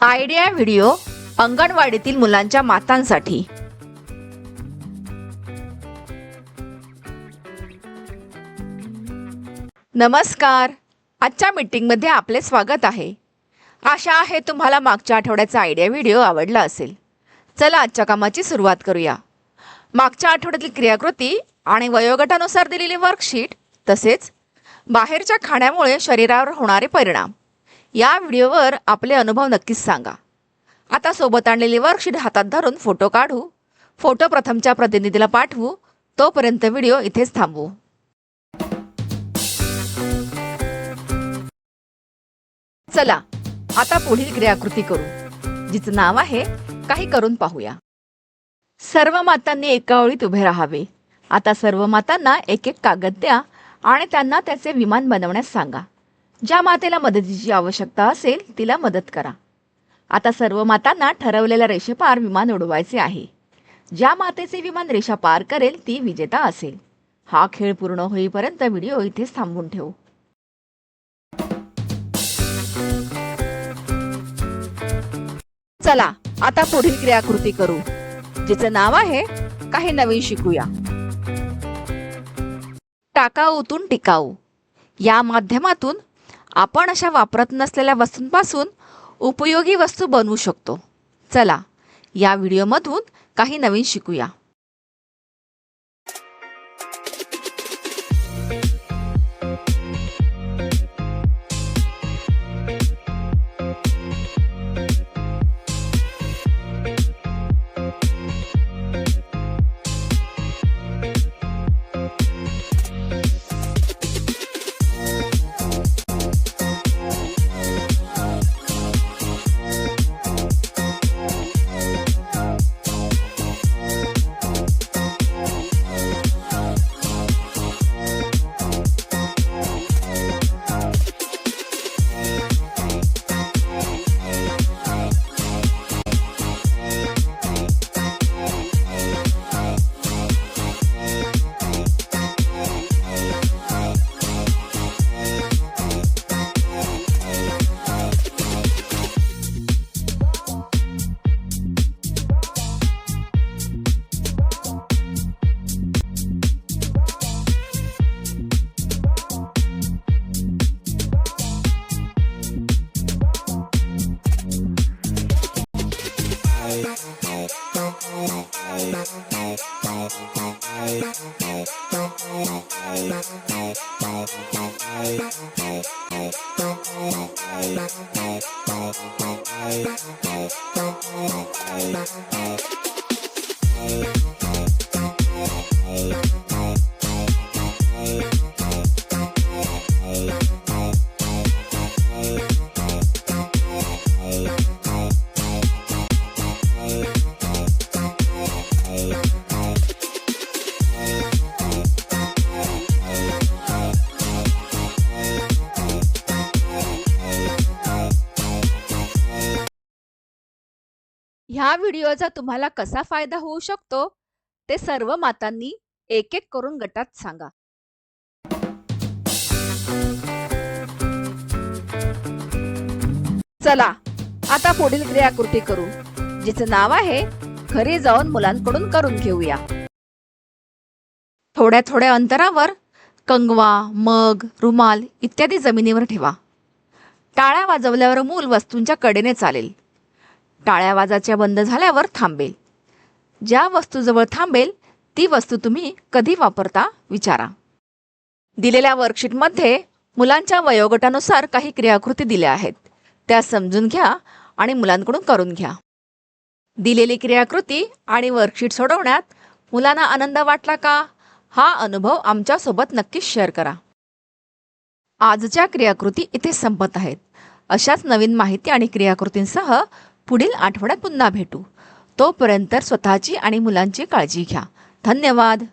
Idea video अंगणवाडीतील मुलांच्या मातांसाठी. नमस्कार. आजच्या मीटिंगमध्ये आपले स्वागत आहे. आशा आहे तुम्हाला मागच्या आठवड्याचा आयडिया व्हिडिओ आवडला असेल. चला आजच्या कामाची सुरुवात करूया. मागच्या आठवड्यातील क्रियाकृती आणि वयोगटानुसार दिलेली वर्कशीट तसेच बाहेरच्या खाण्यामुळे शरीरावर होणारे परिणाम. या व्हिडिओवर आपले अनुभव नक्कीच सांगा. आता सोबत आणलेली वर्कशीट हातात धरून फोटो काढू. फोटो प्रथमच्या प्रतिनिधीला पाठवू. तोपर्यंत व्हिडिओ इथेच थांबवू. चला आता पुढील क्रियाकृती करू. जिचं नाव आहे काही करून पाहूया. सर्व मातांनी एका ओळीत उभे राहावे. आता सर्व मातांना एक एक कागद द्या आणि त्यांना त्याचे विमान बनवण्यास सांगा. ज्या मातेला मदतीची आवश्यकता असेल तिला मदत करा. आता सर्व मातांना ठरवलेल्या रेषेपार विमान उडवायचे आहे. ज्या मातेचे विमान रेषा पार करेल ती विजेता असेल. हा खेळ पूर्ण होईपर्यंत व्हिडिओ इथेच थांबून ठेवू. चला आता पुढील क्रियाकृती करू. जिचं नाव आहे काही नवीन शिकूया. टाकाऊतून टिकाऊ. या माध्यमातून आपण अशा वापरत नसलेल्या वस्तूंपासून उपयोगी वस्तू बनवू शकतो. चला या व्हिडिओमधून काही नवीन शिकूया. Mm-hmm. ह्या व्हिडिओचा तुम्हाला कसा फायदा होऊ शकतो ते सर्व मातांनी एक एक करून गटात सांगा. चला आता पुढील क्रियाकृती करू जिचं नाव आहे घरी जाऊन मुलांकडून करून घेऊया. थोड्या थोड्या अंतरावर कंगवा मग रुमाल इत्यादी जमिनीवर ठेवा. टाळ्या वाजवल्यावर मूल वस्तूंच्या कडेने चालेल. टाळ्या वाजाच्या बंद झाल्यावर थांबेल. ज्या वस्तूजवळ थांबेल ती वस्तू तुम्ही कधी वापरता विचारा. दिलेल्या वर्कशीटमध्ये मुलांच्या वयोगटानुसार काही क्रियाकृती दिल्या आहेत. त्या समजून घ्या आणि मुलांकडून करून घ्या. दिलेली क्रियाकृती आणि वर्कशीट सोडवण्यात मुलांना आनंद वाटला का? हा अनुभव आमच्यासोबत नक्कीच शेअर करा. आजच्या क्रियाकृती इथे संपत आहेत. अशाच नवीन माहिती आणि क्रियाकृतींसह पुढील आठवड्यात पुन्हा भेटू. तोपर्यंत स्वतःची आणि मुलांची काळजी घ्या. धन्यवाद.